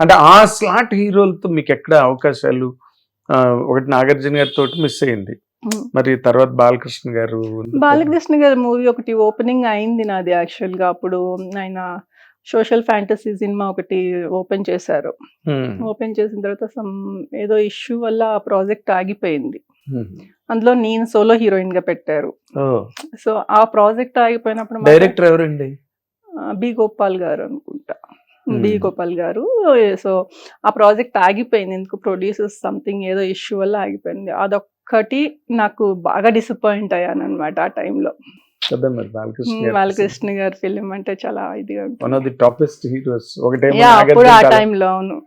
అంటే ఆ స్లాట్ హీరోలతో మీకు ఎక్కడ అవకాశాలు? ఒకటి నాగార్జున గారితో మిస్ అయింది. మరి తర్వాత బాలకృష్ణ గారు బాలకృష్ణ గారి మూవీ ఒకటి ఓపెనింగ్ అయింది నాది యాక్చువల్గా అప్పుడు ఆయన సోషల్ ఫ్యాంటసీ సినిమా ఒకటి ఓపెన్ చేశారు. ఓపెన్ చేసిన తర్వాత సమ్ ఏదో ఇష్యూ వల్ల ఆ ప్రాజెక్ట్ ఆగిపోయింది. అందులో నేను సోలో హీరోయిన్గా పెట్టారు సో ఆ ప్రాజెక్ట్ ఆగిపోయినప్పుడు డైరెక్టర్ ఎవరండి? బి గోపాల్ గారు అనుకుంటా. బి గోపాల్ గారు. సో ఆ ప్రాజెక్ట్ ఆగిపోయింది. ఎందుకు? ప్రొడ్యూసర్స్ సంథింగ్ ఏదో ఇష్యూ వల్ల ఆగిపోయింది. అదొక్కటి నాకు బాగా డిసప్పాయింట్ అయ్యాను అనమాట ఆ టైంలో. బాలకృష్ణ గారు ఫిలిం అంటే చాలా ఇదిగా ఉంటుంది. One of the toppest heroes. ఒకటేమో యా అప్పుడు ఆ టైంలో అవును.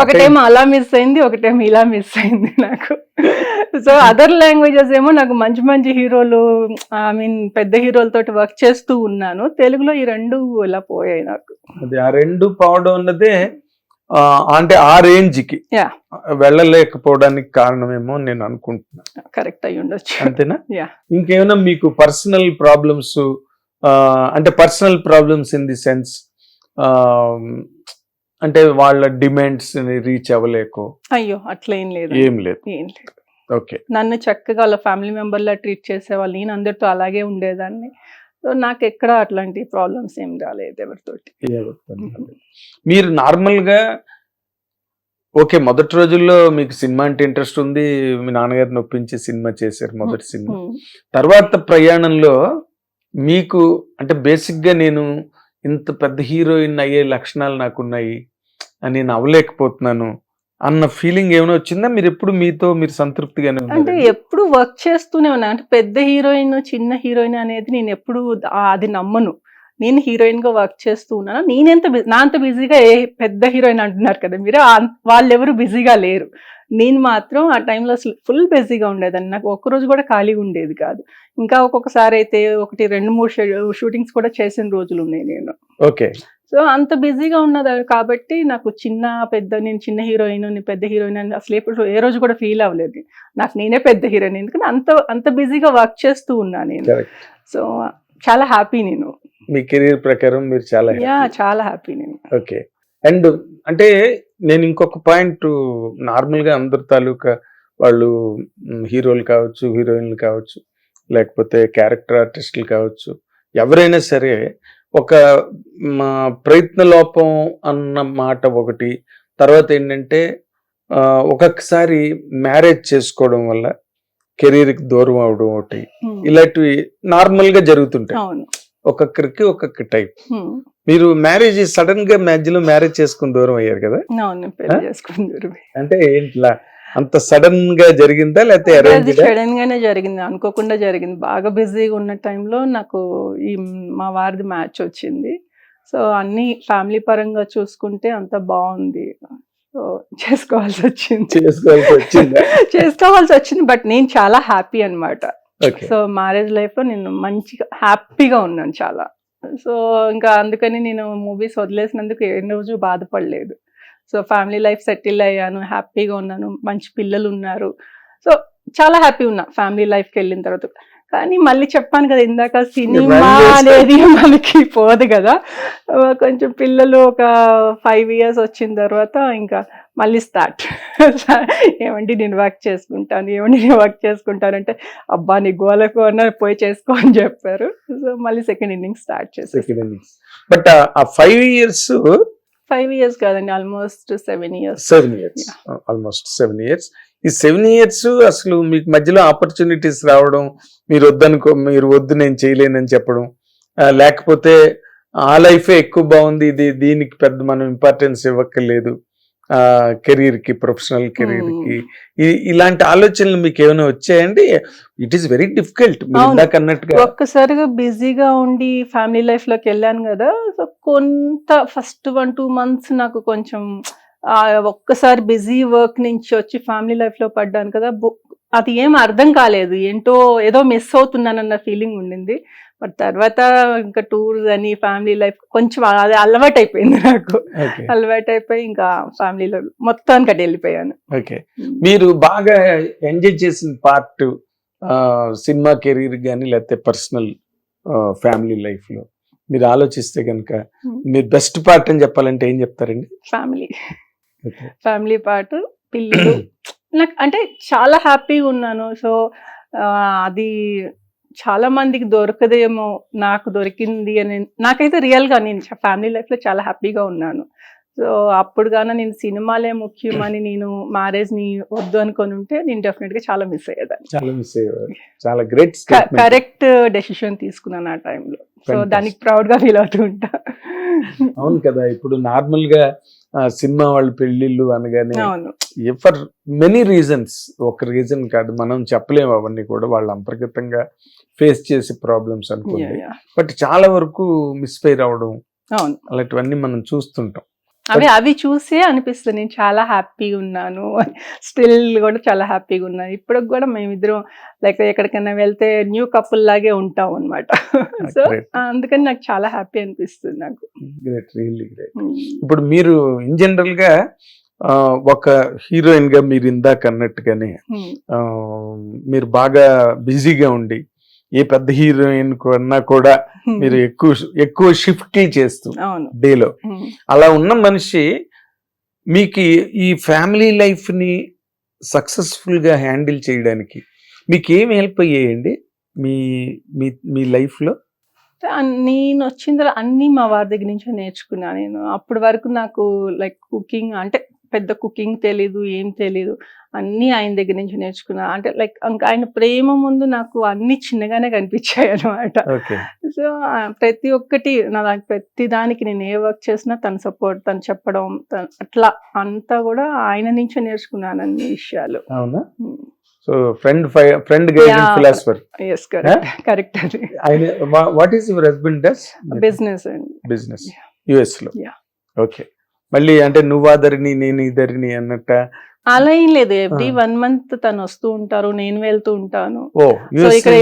ఒకటేమో అలా మిస్ అయింది ఒకటేమో ఇలా మిస్ అయింది నాకు. సో అదర్ లాంగ్వేజెస్ ఏమో నాకు మంచి మంచి హీరోలు ఐ మీన్ పెద్ద హీరోలతో వర్క్ చేస్తూ ఉన్నాను. తెలుగులో ఈ రెండు ఇలా పోయాయి నాకు. అది ఆ రెండు పోవడం అన్నదే అంటే ఆ రేంజ్కి. వెళ్ళలేకపోవడానికి కారణమేమో నేను అనుకుంటున్నా. కరెక్ట్ అయ్యి ఉండొచ్చు. అంతేనా. ఇంకేమైనా మీకు పర్సనల్ ప్రాబ్లమ్స్ అంటే personal problems in the sense అంటే వాళ్ళ డిమాండ్స్ రీచ్ అవ్వలేకో. అయ్యో అట్లా ఏం లేదు. ఏం లేదు. ఏం లేదు. ఓకే. నన్ను చక్కగా వాళ్ళ ఫ్యామిలీ మెంబర్లా ట్రీట్ చేసేవాళ్ళు. నేను అందరితో అలాగే ఉండేదాన్ని. సో నాకు ఎక్కడ అట్లాంటి ప్రాబ్లమ్స్ ఏం రాలేదు ఎవరితోటి. మీరు నార్మల్గా ఓకే మొదటి రోజుల్లో మీకు సినిమా అంటే ఇంట్రెస్ట్ ఉంది. మీ నాన్నగారిని ఒప్పించి సినిమా చేశారు మొదటి సినిమా. తర్వాత ప్రయాణంలో మీకు అంటే బేసిక్గా నేను ఇంత పెద్ద హీరోయిన్ అయ్యే లక్షణాలు నాకున్నాయి. నేను అవ్వలేకపోతున్నాను అన్న ఫీలింగ్ ఏమైనా వచ్చిందా? మీరు ఎప్పుడు మీతో మీరు సంతృప్తిగానే అంటే? ఎప్పుడు వర్క్ చేస్తూనే ఉన్నా. అంటే పెద్ద హీరోయిన్ చిన్న హీరోయిన్ అనేది నేను ఎప్పుడు అది నమ్మను. నేను హీరోయిన్గా వర్క్ చేస్తూ ఉన్నాను? నేనెంత నా అంత బిజీగా ఏ పెద్ద హీరోయిన్ అంటున్నారు కదా మీరు? వాళ్ళెవరు బిజీగా లేరు. నేను మాత్రం ఆ టైంలో అసలు ఫుల్ బిజీగా ఉండేదాన్ని. నాకు ఒక్కరోజు కూడా ఖాళీగా ఉండేది కాదు. ఇంకా ఒక్కొక్కసారి అయితే ఒకటి రెండు మూడు షూటింగ్స్ కూడా చేసిన రోజులు ఉన్నాయి నేను. ఓకే. సో అంత బిజీగా ఉన్నది కాబట్టి నాకు చిన్న పెద్ద నేను చిన్న హీరోయిన్ పెద్ద హీరోయిన్ అని అసలు ఎప్పుడు ఏ రోజు కూడా ఫీల్ అవ్వలేదు. నాకు నేనే పెద్ద హీరోయిన్ ఎందుకంటే అంత అంత బిజీగా వర్క్ చేస్తూ ఉన్నా నేను. సో చాలా హ్యాపీ నేను. మీ కెరీర్ ప్రకారం మీరు చాలా యా చాలా హ్యాపీ నేను. ఓకే. అండ్ అంటే నేను ఇంకొక పాయింట్ నార్మల్గా అందరు తాలూకా వాళ్ళు హీరోలు కావచ్చు హీరోయిన్లు కావచ్చు లేకపోతే క్యారెక్టర్ ఆర్టిస్టులు కావచ్చు ఎవరైనా సరే ఒక మా ప్రయత్న లోపం అన్న మాట ఒకటి. తర్వాత ఏంటంటే ఒక్కొక్కసారి మ్యారేజ్ చేసుకోవడం వల్ల కెరీర్కి దూరం అవడం ఒకటి. ఇలాంటివి నార్మల్గా జరుగుతుంటాయి ఒక్కొక్కరికి ఒక్కొక్క టైప్. మీరు మ్యారేజ్ సడన్గా మధ్యలో మ్యారేజ్ చేసుకుని దూరం అయ్యారు కదా? అంటే ఏంట్లా? అంత సడన్గా జరిగిందా లేకపోతే? సడన్ గానే జరిగింది. అనుకోకుండా జరిగింది. బాగా బిజీగా ఉన్న టైంలో నాకు ఈ మా వారిది మ్యాచ్ వచ్చింది. సో అన్ని ఫ్యామిలీ పరంగా చూసుకుంటే అంత బాగుంది. సో చేసుకోవాల్సి వచ్చింది. చేసుకోవాల్సి వచ్చిందా? చేసుకోవాల్సి వచ్చింది. బట్ నేను చాలా హ్యాపీ అన్నమాట. ఓకే. సో మ్యారేజ్ లైఫ్లో నేను మంచిగా హ్యాపీగా ఉన్నాను చాలా. సో ఇంకా అందుకని నేను మూవీస్ వదిలేసినందుకు ఏ రోజు బాధపడలేదు. సో ఫ్యామిలీ లైఫ్ సెటిల్ అయ్యాను హ్యాపీగా ఉన్నాను మంచి పిల్లలు ఉన్నారు. సో చాలా హ్యాపీ ఉన్నా ఫ్యామిలీ లైఫ్కి వెళ్ళిన తర్వాత. కానీ మళ్ళీ చెప్పాను కదా ఇందాక సినిమా అనేది మనకి పోదు కదా. కొంచెం పిల్లలు ఒక ఫైవ్ ఇయర్స్ వచ్చిన తర్వాత ఇంకా మళ్ళీ స్టార్ట్ ఏమండి నేను వర్క్ చేసుకుంటాను ఏమండి నేను వర్క్ చేసుకుంటానంటే అబ్బా నీ గోలకు అన్న పోయి చేసుకో అని చెప్పారు. సో మళ్ళీ సెకండ్ ఇన్నింగ్ స్టార్ట్ చేసి బట్ ఆ ఫైవ్ ఇయర్స్ ఫైవ్ ఇయర్స్ కాదండి almost seven years seven years almost seven years ఈ సెవెన్ ఇయర్స్ అసలు మీకు మధ్యలో ఆపర్చునిటీస్ రావడం మీరు వద్దనుకో మీరు వద్దు నేను చేయలేనని చెప్పడం లేకపోతే ఆ లైఫే ఎక్కువ బాగుంది ఇది దీనికి పెద్ద మనం ఇంపార్టెన్స్ ఇవ్వక్కర్లేదు. ఆ కెరీర్కి ప్రొఫెషనల్ కెరీర్కి ఈ- ఇలాంటి ఆలోచనలు మీకు ఏమైనా వచ్చాయండి? It is very difficult. ఇందాక అన్నట్టుగా ఒక్కసారిగా బిజీగా ఉండి ఫ్యామిలీ లైఫ్లోకి వెళ్ళాను కదా సో కొంత ఫస్ట్ వన్ టూ మంత్స్ నాకు కొంచెం ఒక్కసారి బిజీ వర్క్ నుంచి వచ్చి ఫ్యామిలీ లైఫ్లో పడ్డాను కదా అది ఏం అర్థం కాలేదు. ఏంటో ఏదో మిస్ అవుతున్నానన్న ఫీలింగ్ ఉండింది. బట్ తర్వాత ఇంకా టూర్స్ అని ఫ్యామిలీ లైఫ్ కొంచెం అది అలవాటు అయిపోయింది నాకు. అలవాటు అయిపోయి ఇంకా ఫ్యామిలీలో మొత్తానికి అటు వెళ్ళిపోయాను. ఓకే. మీరు బాగా ఎంజాయ్ చేసిన పార్ట్ సినిమా కెరీర్ కానీ లేకపోతే పర్సనల్ ఫ్యామిలీ లైఫ్లో? మీరు ఆలోచిస్తే కనుక. మీరు బెస్ట్ పార్ట్ అని చెప్పాలంటే ఏం చెప్తారండి? ఫ్యామిలీ. ఫ్యామిలీ పార్ట్ పిల్లలు నాకు అంటే చాలా హ్యాపీగా ఉన్నాను. సో అది చాలా మందికి దొరకదేమో నాకు దొరికింది అని నాకైతే రియల్గా నేను ఫ్యామిలీ లైఫ్లో చాలా హ్యాపీగా ఉన్నాను. సో అప్పుడు గాన నేను సినిమాలే ముఖ్యమని నేను మ్యారేజ్ని వద్దు అనుకొని ఉంటే నేను డెఫినెట్గా చాలా మిస్ అయ్యేదాన్ని. చాలా మిస్ చాలా గ్రేట్ కరెక్ట్ డెసిషన్ తీసుకున్నాను ఆ టైంలో సో. దానికి ప్రౌడ్గా ఫీల్ అవుతూ ఉంటా. అవును కదా ఇప్పుడు నార్మల్గా ఆ, సినిమా వాళ్ళు పెళ్ళిళ్ళు అనగానే ఫర్ మెనీ రీజన్స్ ఒక రీజన్ కాదు మనం చెప్పలేము అవన్నీ కూడా. వాళ్ళు అంతర్గతంగా ఫేస్ చేసే ప్రాబ్లమ్స్ అనుకోండి. బట్ చాలా వరకు మిస్ఫైర్ అవడం అలాంటివన్నీ మనం చూస్తుంటాం. అవి అవి చూసే అనిపిస్తుంది. నేను చాలా హ్యాపీగా ఉన్నాను. స్టిల్ కూడా చాలా హ్యాపీగా ఉన్నాను. ఇప్పటికి కూడా మేమిద్దరం లైక్ ఎక్కడికైనా వెళ్తే న్యూ కపుల్ లాగే ఉంటాం అనమాట సో Great. అందుకని నాకు చాలా హ్యాపీ అనిపిస్తుంది నాకు. గ్రేట్ రియల్లీ గ్రేట్ ఇప్పుడు మీరు ఇన్ జనరల్గా ఒక హీరోయిన్గా మీరు ఇందాక అన్నట్టుగానే Hmm. మీరు బాగా బిజీగా ఉండి ఏ పెద్ద హీరోయిన్ కన్నా కూడా మీరు ఎక్కువ ఎక్కువ షిఫ్ట్ చేస్తూ డేలో. అలా ఉన్న మనిషి మీకు ఈ- ఫ్యామిలీ లైఫ్ని సక్సెస్ఫుల్గా హ్యాండిల్ చేయడానికి మీకు ఏం హెల్ప్ అయ్యాయండి మీ మీ మీ లైఫ్లో అన్- నేను వచ్చిన తర్వాత అన్ని మా వారి దగ్గర నుంచి నేర్చుకున్నా నేను. అప్పటి వరకు నాకు లైక్ కుకింగ్ అంటే పెద్ద కుకింగ్ తెలీదు ఏం తెలీదు. అన్ని ఆయన దగ్గర నుంచి నేర్చుకున్నా. అంటే లైక్ ఇంకా ఆయన ప్రేమ ముందు నాకు అన్ని చిన్నగానే కనిపించాయి అనమాట ఓకే. సో ప్రతి ఒక్కటి నా దానికి ప్రతి దానికి నేను ఏ వర్క్ చేసినా తన సపోర్ట్ తను చెప్పడం అట్లా అంతా కూడా ఆయన నుంచే నేర్చుకున్నాను అన్ని విషయాలు. అవునా? So friend friend guided. Philosopher అది. What is your husband does business అండి. బిజినెస్ యుఎస్లో. ఓకే మళ్ళీ అంటే నువ్వు ఆదరిని నేను ఇద్దరిని అన్నట్ట? అలా ఏం లేదు. ఎవ్రీ. వన్ మంత్ తను వస్తూ ఉంటారు నేను వెళ్తూ ఉంటాను. సో ఇక్కడ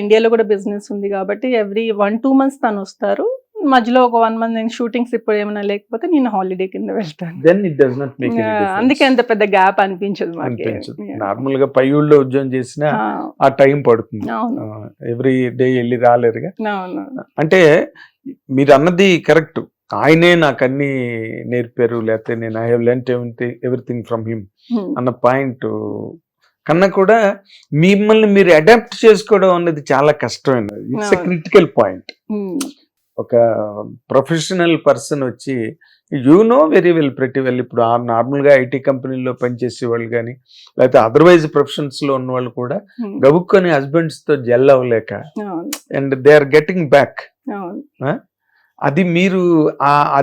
ఇండియాలో కూడా బిజినెస్ ఉంది కాబట్టి ఎవ్రీ వన్ టూ మంత్స్ తను వస్తారు. మధ్యలో ఒక వన్ మంత్ నేను షూటింగ్స్ ఇప్పుడు ఏమైనా లేకపోతే నేను హాలిడే కింద వెళ్తాను. Then it does not make ఆ, అందుకే అంత పెద్ద గ్యాప్ అనిపించదు మాకు. నార్మల్గా పై ఊళ్ళో ఉద్యోగం చేసినా ఆ. టైం పడుతుంది. ఎవ్రీ డే వెళ్ళి రాలేరుగా. అంటే మీరు అన్నది కరెక్ట్. ఆయనే నాకు అన్ని నేర్పారు లేకపోతే నేను I have learn everything from him. అన్న పాయింట్ కన్నా కూడా మిమ్మల్ని మీరు అడాప్ట్ చేసుకోవడం అన్నది చాలా కష్టమైనది ఇట్స్ ఎ. Critical point. ఒక ప్రొఫెషనల్ పర్సన్ వచ్చి యూ నో వెరీ వెల్ ప్రతి వెల్ ఇప్పుడు నార్మల్గా ఐటీ కంపెనీలో పనిచేసే వాళ్ళు కానీ లేకపోతే అదర్వైజ్ ప్రొఫెషన్స్లో ఉన్న వాళ్ళు కూడా Hmm. గబుక్కొని హస్బెండ్స్తో gel అవ్వలేక and they are getting back అది మీరు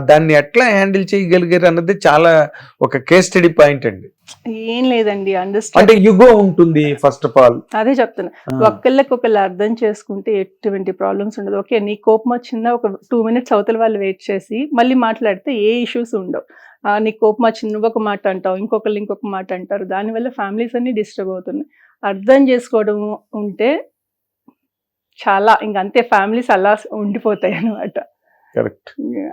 దాన్ని ఎట్లా హ్యాండిల్ చేయగలిగారు అన్నది చాలా ఒక కేస్ స్టడీ పాయింట్ అండి. ఏం లేదండి అండర్స్టాండ్ అంటే యుగో ఉంటుంది ఫస్ట్ ఆఫ్ ఆల్ అదే చెప్తున్నా. ఒకళ్ళకి ఒకళ్ళు అర్థం చేసుకుంటే ఎటువంటి ప్రాబ్లమ్స్ ఉండదు. ఓకే నీ కోపం వచ్చిందా? ఒక టూ మినిట్స్ అవతల వాళ్ళు వెయిట్ చేసి మళ్ళీ మాట్లాడితే ఏ ఇష్యూస్ ఉండవు. నీ కోపం వచ్చింది నువ్వు ఒక మాట అంటావు ఇంకొకళ్ళు ఇంకొక మాట అంటారు. దానివల్ల ఫ్యామిలీస్ అన్ని డిస్టర్బ్ అవుతున్నాయి. అర్థం చేసుకోవడం ఉంటే చాలా ఇంక అంతే ఫ్యామిలీస్ అలా ఉండిపోతాయి అనమాట కరెక్ట్.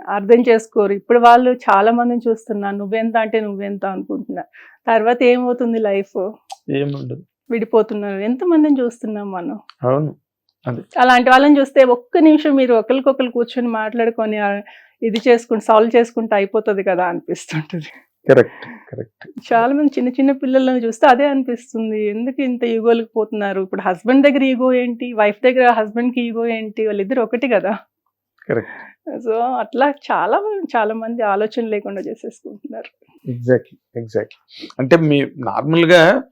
అర్థం చేసుకోరు. ఇప్పుడు వాళ్ళు చాలా మందిని చూస్తున్నారు. నువ్వెంత అంటే నువ్వెంత అనుకుంటున్నా తర్వాత ఏమవుతుంది లైఫ్? ఏముండదు. విడిపోతున్నారు. ఎంతమందిని చూస్తున్నాం మనం? అవును. అలాంటి వాళ్ళని చూస్తే ఒక్క నిమిషం మీరు ఒకరికొకరు కూర్చొని మాట్లాడుకొని ఇది చేసుకుని సాల్వ్ చేసుకుంటే అయిపోతుంది కదా అనిపిస్తుంటుంది. Correct correct. చాలా మంది చిన్న చిన్న పిల్లలను చూస్తే అదే అనిపిస్తుంది. ఎందుకు ఇంత ఈగోలకు పోతున్నారు? ఇప్పుడు హస్బెండ్ దగ్గర ఈగో ఏంటి? వైఫ్ దగ్గర హస్బెండ్కి ఈగో ఏంటి? వాళ్ళిద్దరు ఒకటి కదా. కరెక్ట్. సో అట్లా చాలా చాలా మంది ఆలోచన లేకుండా చేసేసుకుంటున్నారు. ఎగ్జాక్ట్లీ ఎగ్జాక్ట్లీ అంటే మీ నార్మల్గా